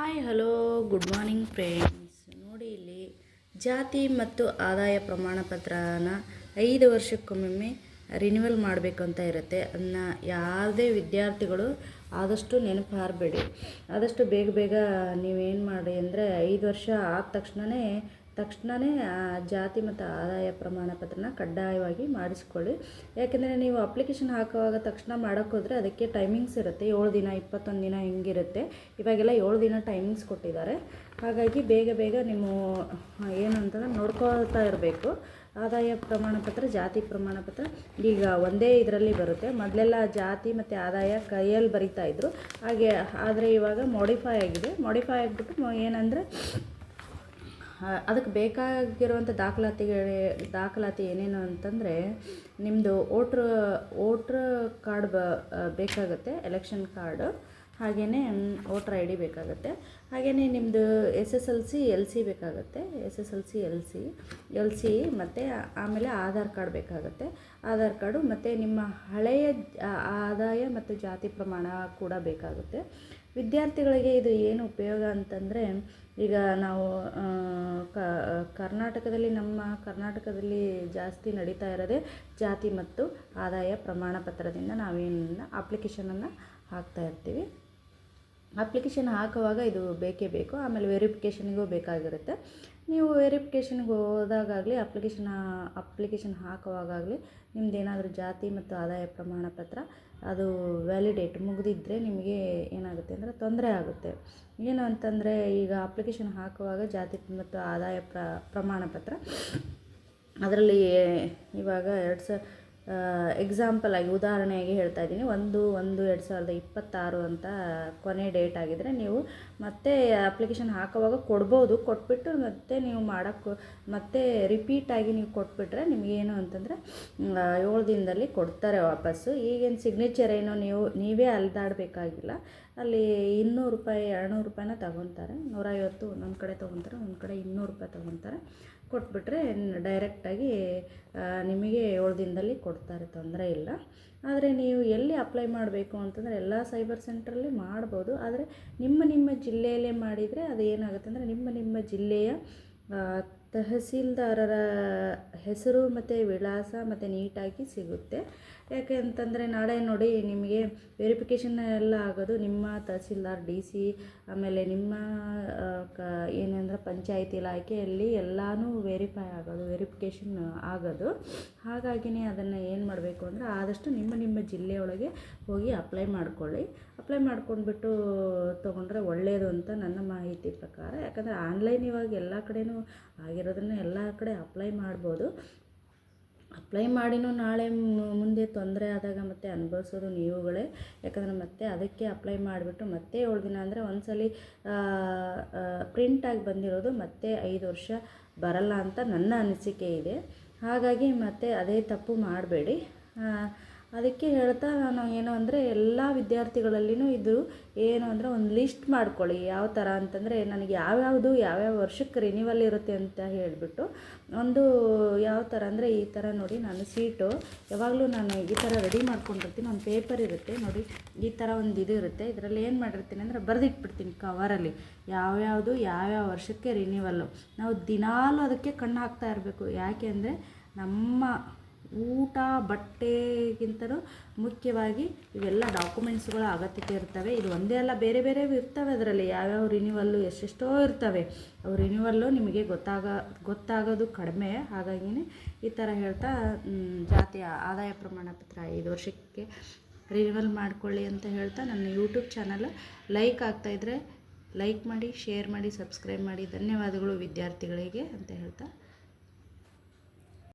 Hi, hello, good morning friends. ನೋಡಿ ಇಲ್ಲಿ ಜಾತಿ ಮತ್ತು ಆದಾಯ ಪ್ರಮಾಣ ಪತ್ರನ ಐದು ವರ್ಷಕ್ಕೊಮ್ಮೆ ರಿನ್ಯೂವಲ್ ಮಾಡಬೇಕು ಅಂತ ಇರುತ್ತೆ. ಅದನ್ನ ಯಾವುದೇ ವಿದ್ಯಾರ್ಥಿಗಳು ಆದಷ್ಟು ನೆನಪು ಹಾರಬೇಡಿ. ಆದಷ್ಟು ಬೇಗ ಬೇಗ ನೀವೇನು ಮಾಡಿ ಅಂದರೆ ಐದು ವರ್ಷ ಆದ ತಕ್ಷಣವೇ ತಕ್ಷಣವೇ ಆ ಜಾತಿ ಮತ್ತು ಆದಾಯ ಪ್ರಮಾಣ ಪತ್ರನ ಕಡ್ಡಾಯವಾಗಿ ಮಾಡಿಸ್ಕೊಳ್ಳಿ. ಯಾಕೆಂದರೆ ನೀವು ಅಪ್ಲಿಕೇಶನ್ ಹಾಕುವಾಗ ತಕ್ಷಣ ಮಾಡೋಕ್ಕೆ ಹೋದರೆ ಅದಕ್ಕೆ ಟೈಮಿಂಗ್ಸ್ ಇರುತ್ತೆ. ಏಳು ದಿನ, ಇಪ್ಪತ್ತೊಂದು ದಿನ ಹಿಂಗಿರುತ್ತೆ. ಇವಾಗೆಲ್ಲ ಏಳು ದಿನ ಟೈಮಿಂಗ್ಸ್ ಕೊಟ್ಟಿದ್ದಾರೆ. ಹಾಗಾಗಿ ಬೇಗ ಬೇಗ ನಿಮ್ಮ ಏನು ಅಂತಂದ್ರೆ ನೋಡ್ಕೊಳ್ತಾ ಇರಬೇಕು. ಆದಾಯ ಪ್ರಮಾಣ ಪತ್ರ ಜಾತಿ ಪ್ರಮಾಣ ಪತ್ರ ಈಗ ಒಂದೇ ಇದರಲ್ಲಿ ಬರುತ್ತೆ. ಮೊದಲೆಲ್ಲ ಜಾತಿ ಮತ್ತು ಆದಾಯ ಕೈಯಲ್ಲಿ ಬರಿತಾ ಇದ್ರು. ಹಾಗೆ, ಆದರೆ ಇವಾಗ ಮಾಡಿಫೈ ಆಗಿದೆ. ಮಾಡಿಫೈ ಆಗಿಬಿಟ್ಟು ಏನಂದರೆ ಅದಕ್ಕೆ ಬೇಕಾಗಿರುವಂಥ ದಾಖಲಾತಿಗಳೇ ದಾಖಲಾತಿ ಏನೇನು ಅಂತಂದರೆ ನಿಮ್ಮದು ವೋಟ್ರ್ ವೋಟ್ರ್ ಕಾರ್ಡ್ ಬ ಬೇಕಾಗುತ್ತೆ ಎಲೆಕ್ಷನ್ ಕಾರ್ಡು. ಹಾಗೆಯೇ ವೋಟ್ರ್ ಐ ಡಿ ಬೇಕಾಗುತ್ತೆ. ಹಾಗೆಯೇ ನಿಮ್ಮದು S S L C L C ಬೇಕಾಗುತ್ತೆ. S S L C L C. L C ಮತ್ತು ಆಮೇಲೆ ಆಧಾರ್ ಕಾರ್ಡ್ ಬೇಕಾಗುತ್ತೆ. ಆಧಾರ್ ಕಾರ್ಡು ಮತ್ತು ನಿಮ್ಮ ಹಳೆಯ ಆದಾಯ ಮತ್ತು ಜಾತಿ ಪ್ರಮಾಣ ಕೂಡ ಬೇಕಾಗುತ್ತೆ. ವಿದ್ಯಾರ್ಥಿಗಳಿಗೆ ಇದು ಏನು ಉಪಯೋಗ ಅಂತಂದರೆ, ಈಗ ನಾವು ಕರ್ನಾಟಕದಲ್ಲಿ, ನಮ್ಮ ಕರ್ನಾಟಕದಲ್ಲಿ ಜಾಸ್ತಿ ನಡೀತಾ ಇರೋದೇ ಜಾತಿ ಮತ್ತು ಆದಾಯ ಪ್ರಮಾಣ ಪತ್ರದಿಂದ ನಾವೇನು ಅಪ್ಲಿಕೇಶನನ್ನು ಹಾಕ್ತಾ ಇರ್ತೀವಿ. ಅಪ್ಲಿಕೇಶನ್ ಹಾಕುವಾಗ ಇದು ಬೇಕೇ ಬೇಕು. ಆಮೇಲೆ ವೆರಿಫಿಕೇಷನ್ಗೂ ಬೇಕಾಗಿರುತ್ತೆ. ನೀವು ವೆರಿಫಿಕೇಷನ್ಗೆ ಹೋದಾಗಲಿ ಅಪ್ಲಿಕೇಶನ್ ಅಪ್ಲಿಕೇಶನ್ ಹಾಕುವಾಗಲಿ ನಿಮ್ದು ಏನಾದರೂ ಜಾತಿ ಮತ್ತು ಆದಾಯ ಪ್ರಮಾಣ ಪತ್ರ, ಅದು ವ್ಯಾಲಿಡೇಟ್ ಮುಗಿದಿದ್ದರೆ ನಿಮಗೆ ಏನಾಗುತ್ತೆ ಅಂದರೆ ತೊಂದರೆ ಆಗುತ್ತೆ. ಏನು ಅಂತಂದರೆ ಈಗ ಅಪ್ಲಿಕೇಶನ್ ಹಾಕುವಾಗ ಜಾತಿ ಮತ್ತು ಆದಾಯ ಪ್ರ, ಪ್ರಮಾಣ ಪತ್ರ. ಅದರಲ್ಲಿ ಇವಾಗ ಎರಡು ಸ ಎಕ್ಸಾಂಪಲ್ ಆಗಿ, ಉದಾಹರಣೆಯಾಗಿ ಹೇಳ್ತಾ ಇದ್ದೀನಿ. ಒಂದು ಒಂದು, ಎರಡು ಸಾವಿರದ ಇಪ್ಪತ್ತಾರು ಅಂತ ಕೊನೆ ಡೇಟ್ ಆಗಿದ್ದರೆ ನೀವು ಮತ್ತೆ ಅಪ್ಲಿಕೇಶನ್ ಹಾಕೋವಾಗ ಕೊಡ್ಬೋದು. ಕೊಟ್ಬಿಟ್ಟು ಮತ್ತೆ ನೀವು ಮಾಡೋಕ್ಕೂ ಮತ್ತೆ ರಿಪೀಟಾಗಿ ನೀವು ಕೊಟ್ಬಿಟ್ರೆ ನಿಮಗೇನು ಅಂತಂದರೆ ಏಳು ದಿನದಲ್ಲಿ ಕೊಡ್ತಾರೆ ವಾಪಸ್ಸು. ಈಗೇನು ಸಿಗ್ನೇಚರ್ ಏನೋ ನೀವು, ನೀವೇ ಅಲ್ದಾಡಬೇಕಾಗಿಲ್ಲ. ಅಲ್ಲಿ ಇನ್ನೂರು ರೂಪಾಯಿ, ಎರಡುನೂರು ರೂಪಾಯಿನ ತಗೊತಾರೆ. ನೂರೈವತ್ತು ಒಂದೊಂದು ಕಡೆ ತೊಗೊತಾರೆ ಒಂದು ಕಡೆ ಇನ್ನೂರು ರೂಪಾಯಿ ತೊಗೊತಾರೆ. ಕೊಟ್ಬಿಟ್ರೆ ಡೈರೆಕ್ಟಾಗಿ ನಿಮಗೆ ಏಳು ದಿನದಲ್ಲಿ ಕೊಡ್ತಾರೆ, ತೊಂದರೆ ಇಲ್ಲ. ಆದರೆ ನೀವು ಎಲ್ಲಿ ಅಪ್ಲೈ ಮಾಡಬೇಕು ಅಂತಂದರೆ ಎಲ್ಲ ಸೈಬರ್ ಸೆಂಟ್ರಲ್ಲಿ ಮಾಡ್ಬೋದು. ಆದರೆ ನಿಮ್ಮ ನಿಮ್ಮ ಜಿಲ್ಲೆಯಲ್ಲೇ ಮಾಡಿದರೆ ಅದು ಏನಾಗುತ್ತೆ ಅಂದರೆ ನಿಮ್ಮ ನಿಮ್ಮ ಜಿಲ್ಲೆಯ ತಹಸೀಲ್ದಾರರ ಹೆಸರು ಮತ್ತು ವಿಳಾಸ ಮತ್ತು ನೀಟಾಗಿ ಸಿಗುತ್ತೆ. ಯಾಕೆ ಅಂತಂದರೆ ನಾಳೆ ನೋಡಿ ನಿಮಗೆ ವೆರಿಫಿಕೇಷನ್ ಎಲ್ಲ ಆಗೋದು ನಿಮ್ಮ ತಹಸೀಲ್ದಾರ್ ಡಿ ಸಿ ಆಮೇಲೆ ನಿಮ್ಮ ಕ ಏನಂದ್ರೆ ಪಂಚಾಯತಿ ಇಲಾಖೆಯಲ್ಲಿ ಎಲ್ಲನೂ ವೆರಿಫೈ ಆಗೋದು ವೆರಿಫಿಕೇಷನ್ ಆಗೋದು. ಹಾಗಾಗಿನೇ ಅದನ್ನು ಏನು ಮಾಡಬೇಕು ಅಂದರೆ ಆದಷ್ಟು ನಿಮ್ಮ ನಿಮ್ಮ ಜಿಲ್ಲೆಯೊಳಗೆ ಹೋಗಿ ಅಪ್ಲೈ ಮಾಡ್ಕೊಳ್ಳಿ. ಅಪ್ಲೈ ಮಾಡ್ಕೊಂಡ್ಬಿಟ್ಟು ತೊಗೊಂಡ್ರೆ ಒಳ್ಳೆಯದು ಅಂತ ನನ್ನ ಮಾಹಿತಿ ಪ್ರಕಾರ. ಯಾಕಂದರೆ ಆನ್ಲೈನ್ ಇವಾಗ ಎಲ್ಲ ಕಡೆನೂ ಆಗಿರೋದನ್ನ ಎಲ್ಲ ಕಡೆ ಅಪ್ಲೈ ಮಾಡ್ಬೋದು. ಅಪ್ಲೈ ಮಾಡಿನೂ ನಾಳೆ ಮುಂದೆ ತೊಂದರೆ ಆದಾಗ ಮತ್ತೆ ಅನುಭವಿಸೋದು ನೀವುಗಳೇ. ಯಾಕಂದರೆ ಮತ್ತೆ ಅದಕ್ಕೆ ಅಪ್ಲೈ ಮಾಡಿಬಿಟ್ಟು ಮತ್ತೆ ಏಳು ದಿನ ಅಂದರೆ ಒಂದ್ಸಲಿ ಪ್ರಿಂಟಾಗಿ ಬಂದಿರೋದು ಮತ್ತೆ ಐದು ವರ್ಷ ಬರಲ್ಲ ಅಂತ ನನ್ನ ಅನಿಸಿಕೆ ಇದೆ. ಹಾಗಾಗಿ ಮತ್ತೆ ಅದೇ ತಪ್ಪು ಮಾಡಬೇಡಿ. ಅದಕ್ಕೆ ಹೇಳ್ತಾ ನಾನು ಏನು ಅಂದರೆ ಎಲ್ಲ ವಿದ್ಯಾರ್ಥಿಗಳಲ್ಲಿನೂ ಇದು ಏನು ಅಂದರೆ ಒಂದು ಲಿಸ್ಟ್ ಮಾಡ್ಕೊಳ್ಳಿ. ಯಾವ ಥರ ಅಂತಂದರೆ ನನಗೆ ಯಾವ್ಯಾವುದು, ಯಾವ್ಯಾವ ವರ್ಷಕ್ಕೆ ರಿನಿವಲ್ ಇರುತ್ತೆ ಅಂತ ಹೇಳಿಬಿಟ್ಟು. ಒಂದು ಯಾವ ಥರ ಅಂದರೆ ಈ ಥರ ನೋಡಿ ನಾನು ಸೀಟು. ಯಾವಾಗಲೂ ನಾನು ಈ ಥರ ರೆಡಿ ಮಾಡ್ಕೊಂಡಿರ್ತೀನಿ, ಒಂದು ಪೇಪರ್ ಇರುತ್ತೆ. ನೋಡಿ, ಈ ಥರ ಒಂದು ಇದು ಇರುತ್ತೆ. ಇದರಲ್ಲಿ ಏನು ಮಾಡಿರ್ತೀನಿ ಅಂದರೆ ಬರೆದಿಟ್ಬಿಡ್ತೀನಿ ಕವರಲ್ಲಿ ಯಾವ್ಯಾವುದು, ಯಾವ್ಯಾವ ವರ್ಷಕ್ಕೆ ರಿನಿವಲ್ಲು ನಾವು ದಿನಾಲೂ ಅದಕ್ಕೆ ಕಣ್ಣು ಹಾಕ್ತಾ ಇರಬೇಕು. ಯಾಕೆ ಅಂದರೆ ನಮ್ಮ ಊಟ ಬಟ್ಟೆಗಿಂತಲೂ ಮುಖ್ಯವಾಗಿ ಇವೆಲ್ಲ ಡಾಕ್ಯುಮೆಂಟ್ಸ್ಗಳ ಅಗತ್ಯತೆ ಇರ್ತವೆ. ಇದು ಒಂದೇ ಅಲ್ಲ, ಬೇರೆ ಬೇರೆ ಇರ್ತವೆ ಅದರಲ್ಲಿ. ಯಾವ್ಯಾವ ರಿನ್ಯೂವಲ್ಲು ಎಷ್ಟೆಷ್ಟೋ ಇರ್ತವೆ. ಅವು ರಿನ್ಯೂವಲ್ಲು ನಿಮಗೆ ಗೊತ್ತಾಗ, ಗೊತ್ತಾಗೋದು ಕಡಿಮೆ. ಹಾಗಾಗಿನೇ ಈ ಥರ ಹೇಳ್ತಾ ಜಾತಿಯ ಆದಾಯ ಪ್ರಮಾಣ ಪತ್ರ ಐದು ವರ್ಷಕ್ಕೆ ರಿನ್ಯೂವಲ್ ಮಾಡಿಕೊಳ್ಳಿ ಅಂತ ಹೇಳ್ತಾ ನನ್ನ ಯೂಟ್ಯೂಬ್ ಚಾನಲ್ ಲೈಕ್ ಆಗ್ತಾಯಿದ್ರೆ ಲೈಕ್ ಮಾಡಿ ಶೇರ್ ಮಾಡಿ ಸಬ್ಸ್ಕ್ರೈಬ್ ಮಾಡಿ. ಧನ್ಯವಾದಗಳು ವಿದ್ಯಾರ್ಥಿಗಳಿಗೆ ಅಂತ ಹೇಳ್ತಾ.